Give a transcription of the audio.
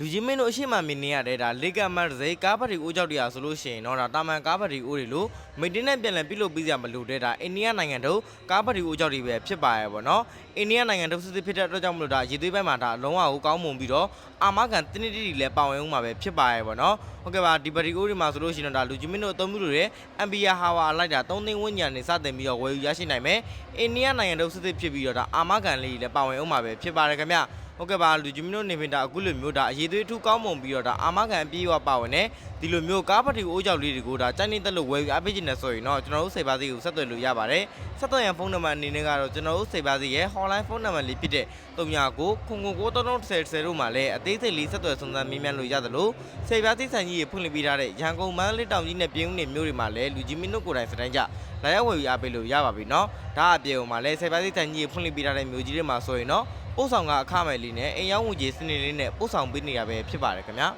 လူကြီးမင်းတို့အရှိမမင်းနေရတဲ့ဒါလေကမတ်ဇေကားပါတီအိုးကြောက်တရားဆိုလို့ရှိရင်တော့ဒါတာမန်ကားပါတီအိုးတွေလို့မိတ်တင်းနဲ့ပြန်လည်ပြုလုပ်ပြီးစရာမလိုတဲ့ဒါအိန္ဒိယနိုင်ငံတို့ကားပါတီအိုးကြောက်တွေပဲဖြစ်ပါရဲ့ပေါ့နော်အိန္ဒိယနိုင်ငံတို့စစ်စစ်ဖြစ်တဲ့အတွက်ကြောင့်မလို့ဒါရေသွေးပိုင်းမှာဒါအလုံးဝကိုကောင်းမွန်ပြီးတော့အာမခံတင်းတိတိလည်းပါဝင်ဦးမှာပဲဖြစ်ပါရဲ့ပေါ့နော်ဟုတ်ကဲ့ပါဒီပါတီအိုးတွေမှာဆိုလို့ရှိရင်တော့ဒါလူကြီးမင်းတို့အသုံးပြုလို့တဲ့ MBR Hour လိုက်တာ3သိန်းဝန်းကျင်နေစတင်ပြီးတော့ဝယ်ယူရရှိနိုင်မယ်အိန္ဒိယနိုင်ငံတို့စစ်စစ်ဖြစ်ပြီးတော့ဒါအာမခံလေးလည်းပါဝင်ဦးမှာပဲဖြစ်ပါတယ်ခင်ဗျ ဟုတ်ကဲ့ပါလူကြီးမျိုးနေပင်တာအခုလိုမျိုးဒါအရေးသွေးထူးကောင်းမွန်ပြီးတော့ဒါအာမခံအပြည့်အဝပါဝင်တယ်ဒီလိုမျိုးကားပတီအိုးကြောက်လေးတွေကိုဒါစိုက်နေတက်လို့ဝယ်ယူအပေးချင်တယ်ဆိုရင်တော့ကျွန်တော်တို့စိတ်ပါစီကိုဆက်သွယ်လို့ရပါတယ်ဆက်သွယ်ရန်ဖုန်းနံပါတ်အနေနဲ့ကတော့ကျွန်တော်တို့စိတ်ပါစီရဲ့ hotline ဖုန်းနံပါတ်လေးဖြစ်တဲ့39ခုခု9330တို့မှာလည်းအသေးစိတ်လေးဆက်သွယ်စုံစမ်းမေးမြန်းလို့ရတယ်လို့စိတ်ပါစီဆိုင်ကြီးရေဖွင့်လှစ်ပေးထားတဲ့ရန်ကုန်မန္တလေးတောင်ကြီးနဲ့ပြည်ဦးနယ်မြို့တွေမှာလည်းလူကြီးမင်းတို့ကိုယ်တိုင်စတိုင်းကြလာရောက်ဝယ်ယူအပေးလို့ရပါပြီเนาะဒါအပြေုံမှာလည်းစိတ်ပါစီဆိုင်ကြီးရေဖွင့်လှစ်ပေးထားတဲ့မြို့ကြီးတွေမှာဆိုရင်တော့ ပို့ဆောင်ကအခမဲ့လေးနဲ့အိမ်ရောက်ငွေကြေးစနစ်လေးနဲ့ပို့ဆောင်ပေးနေရပဲဖြစ်ပါတယ်ခင်ဗျာ